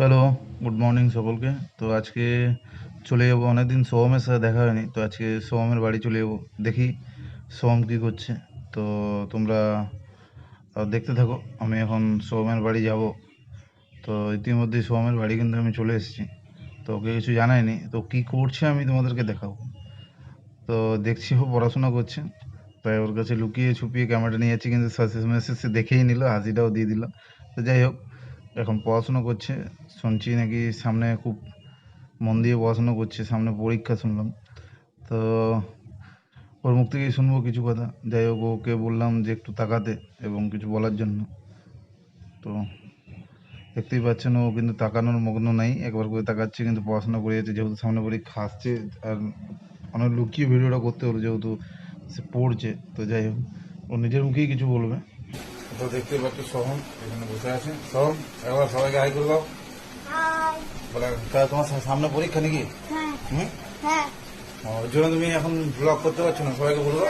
Hello good morning সকলকে। তো আজকে চলে যাব, অনেকদিন সোহমের সাথে দেখা হয়নি। তো আজকে সোহমের বাড়ি চলে যাব, দেখি সোহম কী করছে। তো তোমরা দেখতে থাকো, আমি এখন সোহমের বাড়ি যাব। তো ইতিমধ্যেই সোহমের বাড়ি কিন্তু আমি চলে এসেছি। তো ওকে কিছু জানাইনি, তো কী করছে আমি তোমাদেরকে দেখাবো। তো দেখছি ও পড়াশোনা করছে, তাই ওর কাছে লুকিয়ে ছুপিয়ে ক্যামেরাটা নিয়ে যাচ্ছি, কিন্তু মেসেজ দেখেই নিল, হাসিটাও দিয়ে দিল। তো যাই হোক এখন পড়াশোনা করছে। শুনছি নাকি সামনে খুব মন দিয়ে পড়াশোনা করছে, সামনে পরীক্ষা শুনলাম। তো ওর মুখ থেকেই শুনব কিছু কথা। যাই হোক, ওকে বললাম যে একটু তাকাতে এবং কিছু বলার জন্য। তো দেখতেই পাচ্ছেন ও কিন্তু তাকানোর মগ্ন নাই। একবার করে তাকাচ্ছে, কিন্তু পড়াশোনা করে যাচ্ছে। যেহেতু সামনে পরীক্ষা আসছে, আর অনেক লুকিয়ে ভিডিওটা করতে হলো, যেহেতু সে পড়ছে। তো যাই হোক, ও নিজের মুখেই কিছু বলবে। তো দেখতে পাচ্ছি সোহম এখানে বসে আছে। সোহম একবার সবাইকে হাই করে বলে তোমার সামনে পরীক্ষা নাকি? হ্যাঁ। হুম? হ্যাঁ। ওর জন্য তুমি এখন ব্লগ করতে পারছ না? সবাইকে বলব